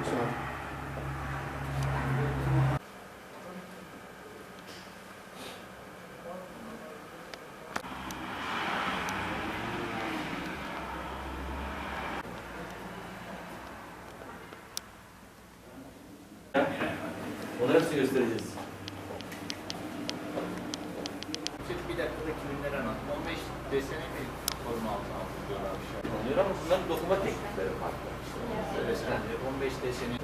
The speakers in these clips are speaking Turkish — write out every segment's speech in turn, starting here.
Lütfen. Onları hepsini göstereceğiz. Bir dakikada kiminleri anlatın. 15 desene mi koruma Oluyor ama bunların dokuma teknikleri farklı. Söylesene. 15 deseni.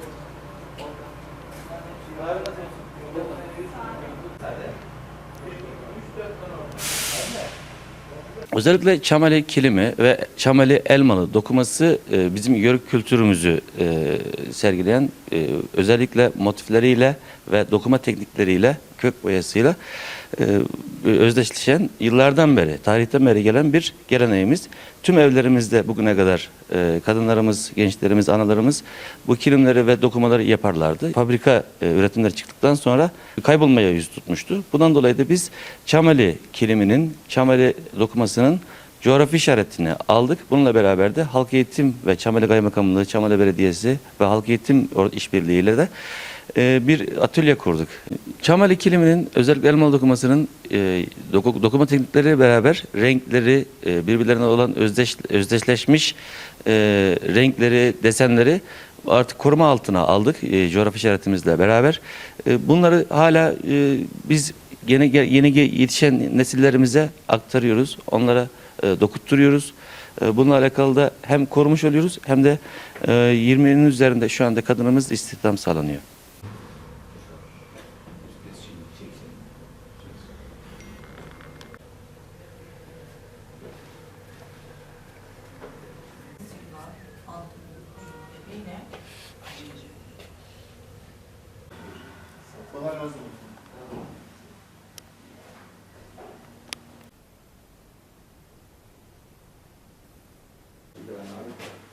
Özellikle Çameli kilimi ve Çameli elmalı dokuması e, bizim yörük kültürümüzü e, sergileyen e, özellikle motifleriyle ve dokuma teknikleriyle kök boyasıyla e, özdeşleşen yıllardan beri, tarihten beri gelen bir geleneğimiz. Tüm evlerimizde bugüne kadar e, kadınlarımız, gençlerimiz, analarımız bu kilimleri ve dokumaları yaparlardı. Fabrika e, üretimleri çıktıktan sonra kaybolmaya yüz tutmuştu. Bundan dolayı da biz Çameli kiliminin, Çameli dokumasının coğrafi işaretini aldık. Bununla beraber de Halk Eğitim ve Çameli Kaymakamlığı, Çameli Belediyesi ve Halk Eğitim işbirliğiyle de e, bir atölye kurduk. Çameli kiliminin özellikle elmalı dokumasının e, doku- dokuma teknikleri beraber renkleri e, birbirlerine olan özdeş, özdeşleşmiş renkleri, desenleri artık koruma altına aldık coğrafi işaretimizle beraber. Bunları hala biz yeni yeni yetişen nesillerimize aktarıyoruz. Onlara e, dokutturuyoruz. E, bununla alakalı da hem korumuş oluyoruz hem de e, 20'nin üzerinde şu anda kadınımız istihdam sağlanıyor. Kolay gelsin. another.